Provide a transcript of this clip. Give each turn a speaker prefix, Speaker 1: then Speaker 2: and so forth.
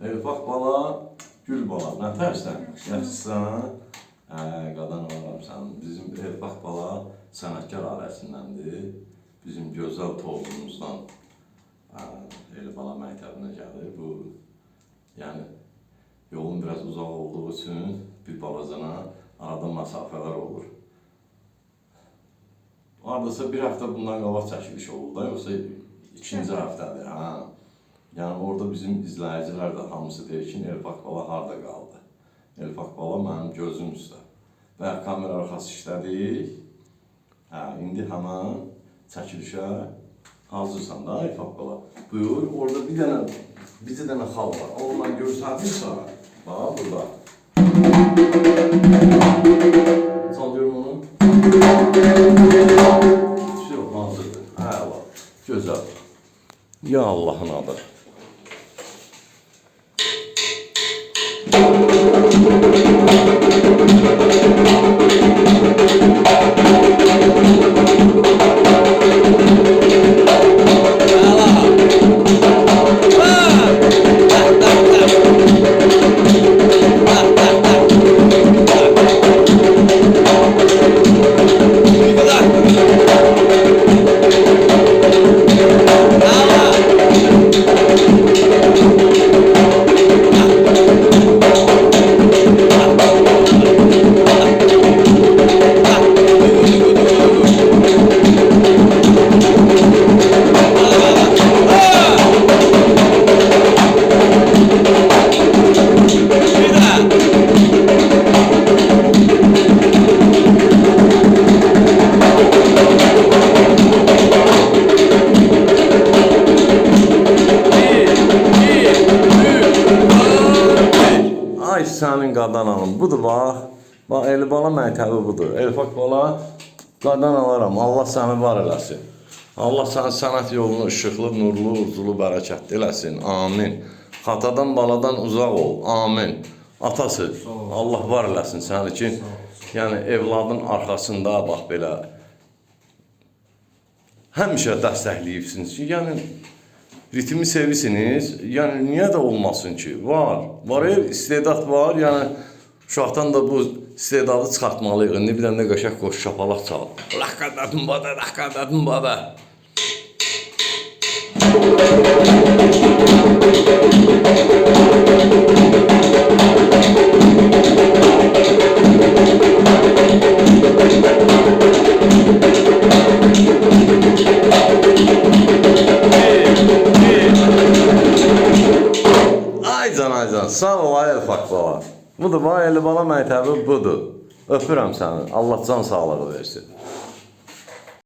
Speaker 1: Elfaq bala, gül bala. Nə tərsən? Yaxşısan? Hə, qadan olaram sən. Bizim Elfaq bala sənətkar ailəsindəndir. Bizim gözəl toğumuzdan hə, El bala məktəbinə gəlir. Bu yəni yolun biraz uzaq olduğu üçün bir balacana arada məsafələr olur. Hardasa bir həftə bundan qabaq çəkiliş oldu da, yoxsa ikinci həftədir, hə. Yani orada bizim izləyicilər də hamısı deyir ki, Elfaq baba harda qaldı? Elfaq baba mənim gözüm üstə. Və kamera arxası işlədik. Hə, indi həmən çəkilişə hazırsan da Elfaq baba. Buyur, orada bir dənə bir dənə xal var. Onunla görsədim sənə. Bax burada. Çalıyorum onu. Şey, hazırdır. Hə, Allah. Gözəl. Ya Allahın adı. Sənin qadan alım. Budur bax. Bax Elbala məktəbi budur. Elfaq bala qadan alaram. Allah səni var eləsin. Allah sənin sənət yolunu işıqlı, nurlu, uculu, bərəkətli eləsin. Amin. Xatadan, baladan uzaq ol. Amin. Atası, Allah var eləsin səni ki, yəni evladın arxasında bax belə həmişə dəstəkləyibsiniz ki, yəni ritmi sevirsiniz. Yəni niyə də olmasın ki? Var. Var istedad var. Yəni uşaqdan da bu istedadı çıxartmalıyıq. İndi bir dənə də qəşəng qoş şapalaq çal. Laqadadın bada, laqadadın bada. Ay can ol ay Elfaq bala. Budur, bax Eli bala məktəbi budur. Öpürəm səni. Allah can sağlığı versin.